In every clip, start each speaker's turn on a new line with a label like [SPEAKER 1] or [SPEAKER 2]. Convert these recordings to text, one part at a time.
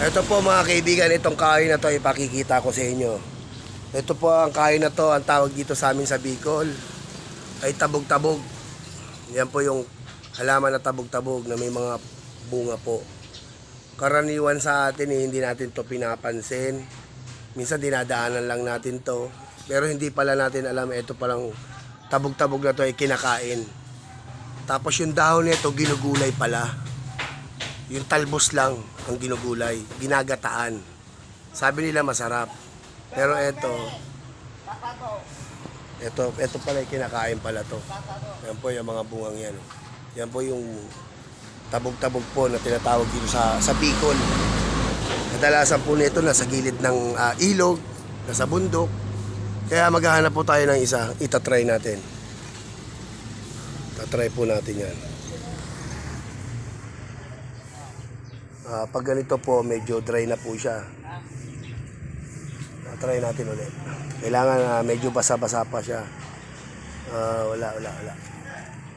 [SPEAKER 1] Ito po mga kaibigan, itong kahoy na to ipakikita ko sa inyo. Ito po ang kahoy na to, ang tawag dito sa amin sa Bicol ay tabog-tabog. Yan po yung halaman na tabog-tabog na may mga bunga po. Karaniwan sa atin eh, hindi natin to pinapansin. Minsan dinadaanan lang natin to. Pero hindi pala natin alam, ito palang tabog-tabog na to ay kinakain. Tapos yung dahon nito ginugulay pala. Yung talbos lang ang ginugulay, ginagataan. Sabi nila masarap. Pero ito, ito, ito pala yung kinakain pala to. Yan po yung mga bungang yan. Yan po yung tabog-tabog po na tinatawag dito sa, sa Bicol. Kadalasan po nito nasa gilid ng ah, ilog, nasa bundok. Kaya maghahanap po tayo ng isa, itatry natin. Tatry po natin yan. Ah, pag ganito po, medyo dry na po siya. Ah, try natin ulit. Kailangan ah, medyo basa-basa pa siya. Ah, wala, wala, wala.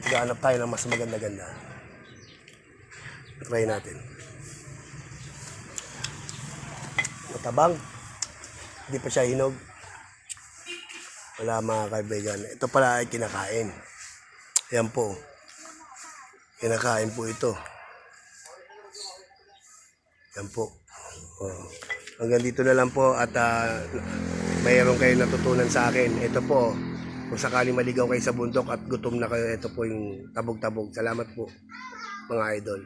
[SPEAKER 1] Maghanap tayo ng mas maganda-ganda. Try natin. Matabang. Hindi pa siya hinog. Wala mga kaibigan. Ito pala ay kinakain. Yan po. Kinakain po ito. Yan po. Oh. Hanggang dito na lang po at ah, mayroon kayo natutunan sa akin. Ito po, kung sakaling maligaw kayo sa bundok at gutom na kayo, ito po yung tabog-tabog. Salamat po, mga idol.